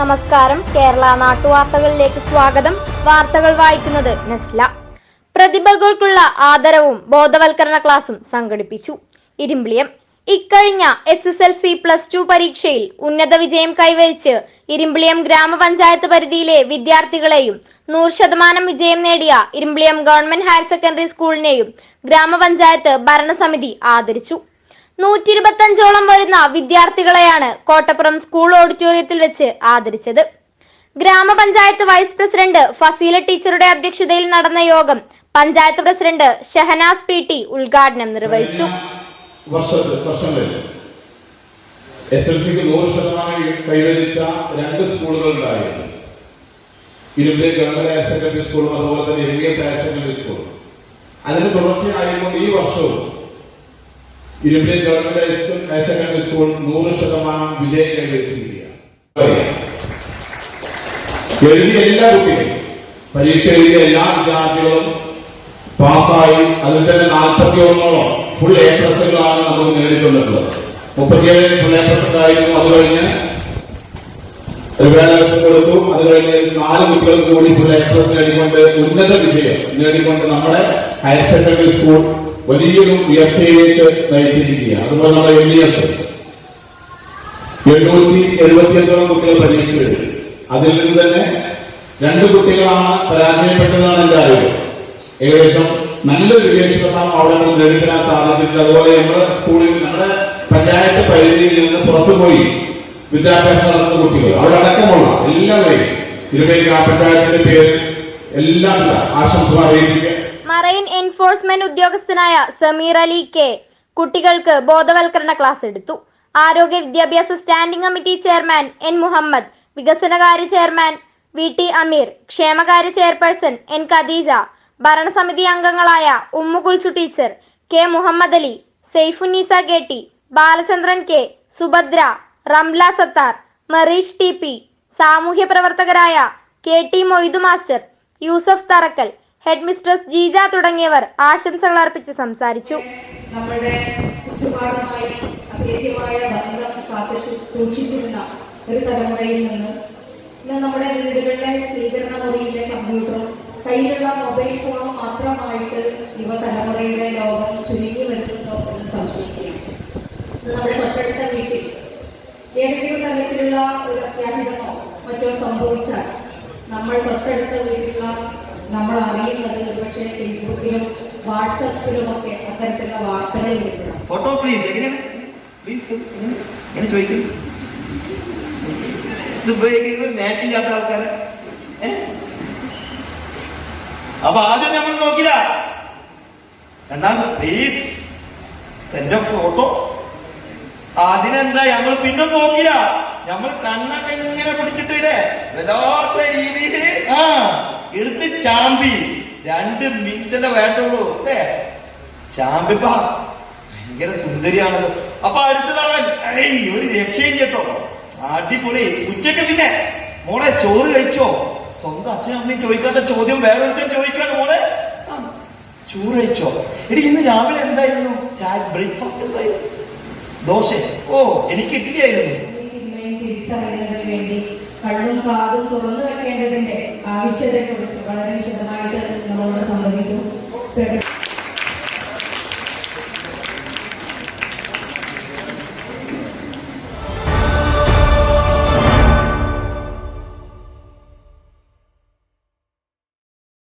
നമസ്കാരം. കേരള നാട്ടുവാർത്തകളിലേക്ക് സ്വാഗതം. വാർത്തകൾ വായിക്കുന്നത് നസ്ല. പ്രതിഭകൾക്കുള്ള ആദരവും ബോധവൽക്കരണ ക്ലാസും സംഘടിപ്പിച്ചു. ഇരുമ്പിളിയം. ഇക്കഴിഞ്ഞ S S L C plus two പരീക്ഷയിൽ ഉന്നത വിജയം കൈവരിച്ച് ഇരുമ്പിളിയം ഗ്രാമപഞ്ചായത്ത് പരിധിയിലെ വിദ്യാർത്ഥികളെയും നൂറ് ശതമാനം വിജയം നേടിയ ഇരുമ്പിളിയം ഗവൺമെന്റ് ഹയർ സെക്കൻഡറി സ്കൂളിനെയും ഗ്രാമപഞ്ചായത്ത് ഭരണസമിതി ആദരിച്ചു. നൂറ്റി ഇരുപത്തഞ്ചോളം വരുന്ന വിദ്യാർത്ഥികളെയാണ് കോട്ടപ്പുറം സ്കൂൾ ഓഡിറ്റോറിയത്തിൽ വെച്ച് ആദരിച്ചത്. ഗ്രാമപഞ്ചായത്ത് വൈസ് പ്രസിഡന്റ് ഫസീല ടീച്ചറുടെ അധ്യക്ഷതയിൽ നടന്ന യോഗം panchayat president Shahanas P T ഉദ്ഘാടനം നിർവഹിച്ചു. എസ് എൽ സിക്ക് നൂറ് ശതമാനം കൈവരിച്ച രണ്ട് സ്കൂളുകളുണ്ടായിരുന്നു. ഇരുപത് ഗവൺമെന്റ് ഹയർ സെക്കൻഡറി സ്കൂളും അതുപോലെ തന്നെ എം എസ് ഹയർ സെക്കൻഡറി സ്കൂളും. അതിന് തുടർച്ചയായതുകൊണ്ട് ഈ വർഷവും ഇരുമ്പേ ഗവൺമെന്റ് ഹയർ സെക്കൻഡറി സ്കൂൾ നൂറ് ശതമാനം വിജയം കൈവരിച്ചിരിക്കുകയാണ്. എഴുതിയ എല്ലാ കുട്ടികളും പരീക്ഷ എഴുതിയ എല്ലാ വിദ്യാർത്ഥികളും പാസ്സായി. അതിൽ തന്നെ നാൽപ്പത്തി ഒന്നോളം ഫുൾ എ പ്ലസുകളാണ് നമ്മൾ നേടിയിട്ടുള്ളത് മുപ്പത്തിയേഴ് ഫുൾ എ പ്ലസ് അത് കഴിഞ്ഞ് കൊടുത്തു അത് കഴിഞ്ഞ് നാല് കുട്ടികൾക്ക് കൂടി ഫുൾ എ പ്ലസ് നേടിക്കൊണ്ട് ഉന്നത വിജയം നേടിക്കൊണ്ട് നമ്മുടെ ഹയർ സെക്കൻഡറി സ്കൂൾ വലിയൊരു ഉയർച്ചയിലേക്ക് നയിച്ചിരിക്കുകയാണ്. അതുപോലെ നമ്മുടെ എം ഡി എസ് എഴുന്നൂറ്റി എഴുപത്തിയഞ്ചോളം കുട്ടികൾ പരീക്ഷ എഴുതി. അതിൽ നിന്ന് തന്നെ രണ്ട് കുട്ടികളാണ് പരാജയപ്പെട്ടതാണ് എന്റെ അറിവ്. ഏകദേശം നല്ലൊരു വിജയശതമാനം അവിടെ നിന്ന് നേടിത്തരാൻ സാധിച്ചിട്ടുണ്ട്. അതുപോലെ നമ്മുടെ സ്കൂളിൽ നമ്മുടെ പഞ്ചായത്ത് പരിധിയിൽ നിന്ന് പുറത്തുപോയി വിദ്യാഭ്യാസം നടത്തുന്ന കുട്ടികൾ അവരടക്കമുള്ള എല്ലാവരെയും ഇരുപേക്ക് ആ പഞ്ചായത്തിന്റെ പേര് എല്ലാം ആശംസ അറിയിക്കുക. മറൈൻ എൻഫോഴ്സ്മെന്റ് ഉദ്യോഗസ്ഥനായ സമീർ അലി കെ കുട്ടികൾക്ക് ബോധവൽക്കരണ ക്ലാസ് എടുത്തു. ആരോഗ്യ വിദ്യാഭ്യാസ standing committee chairman N Muhammad വികസനകാര്യ ചെയർമാൻ വി ടി അമീർ ക്ഷേമകാര്യ ചെയർപേഴ്സൺ എൻ ഖദീജ ഭരണസമിതി അംഗങ്ങളായ Ummukulsu teacher K Muhammad Ali Saifunneesa K T Balachandran K Subhadra Ramla Sathar Mareesh T P സാമൂഹ്യ പ്രവർത്തകരായ K T Moythu master Yusuf Tharakkal head mistress Jeeja തുടങ്ങിയവർ ആശംസകൾ അർപ്പിച്ച് സംസാരിച്ചു. നമ്മുടെ ചുറ്റുപാടുമായി അഭേദ്യമായ ബന്ധം കാത്തു സൂക്ഷിച്ചിരുന്ന ഒരു തലമുറയിൽ നിന്ന് ഇന്ന് നമ്മുടെ വീടുകളിലെ സ്വീകരണ മുറിയിലെ കമ്പ്യൂട്ടറും കയ്യിലുള്ള മൊബൈൽ ഫോണും മാത്രമായിട്ട് യുവതലമുറയുടെ ലോകം ചുരുങ്ങി വരുന്നുണ്ടോ എന്ന് സംശയിക്കുകയാണ്. നമ്മുടെ തൊട്ടടുത്ത വീട്ടിൽ ഏതെങ്കിലും തരത്തിലുള്ള ഒരു അത്യാഹിതമോ മറ്റോ സംഭവിച്ചാൽ നമ്മൾ തൊട്ടടുത്ത വീട്ടിലുള്ള നമ്മൾ അറിയുന്നത് ഒരുപക്ഷെ ഫേസ്ബുക്കിലും വാട്സപ്പിലും ഒക്കെ അത്തരത്തിലുള്ള വാർത്തകൾ ഫോട്ടോ പ്ലീസ് എങ്ങനെയാണ്? പ്ലീസ് എങ്ങനെ ചോദിക്കും? ഇത് ഉപയോഗിക്കുന്നത് നേട്ടില്ലാത്ത ആൾക്കാരെ. ഏ? അപ്പൊ ആദ്യം നമ്മൾ നോക്കില്ല രണ്ടാമത് പ്ലീസ് സെന്റ് ഫോട്ടോ അതിനെന്താ? ഞങ്ങൾ പിന്നെ നോക്കില്ല നമ്മൾ കണ്ണൊക്കെ ഇങ്ങനെ പിടിച്ചിട്ടില്ലേ വല്ലാത്ത രീതിയിൽ. ആ. എടുത്ത് ചാമ്പി. രണ്ട് മിനിറ്റല്ലേ വേണ്ടുള്ളൂ അല്ലേ? ചാമ്പിപ്പ ഭയങ്കര സുന്ദരിയാണല്ലോ അപ്പൊ അടുത്തതവൻ ഏയ് ഒരു രക്ഷയും കേട്ടോ. അടിപൊളി. ഉച്ചയ്ക്ക് പിന്നെ മോളെ ചോറ് കഴിച്ചോ? സ്വന്തം അച്ഛനും അമ്മയും ചോദിക്കാത്ത ചോദ്യം വേറൊരുത്തൻ ചോദിക്കാണ് മോളെ. ചോറ് കഴിച്ചോ? എടി ഇന്ന് രാവിലെ എന്തായിരുന്നു? ചായ ബ്രേക്ക്ഫാസ്റ്റ് എന്തായിരുന്നു? ദോശ. ഓ എനിക്ക് ഇഡ്ഡലി ആയിരുന്നു. കണ്ണും കാതും തുറന്നു വെക്കേണ്ടതിന്റെ ആവശ്യത്തെ കുറിച്ച് വളരെ വിശദമായിട്ട് നമ്മളോട് സംബന്ധിച്ചു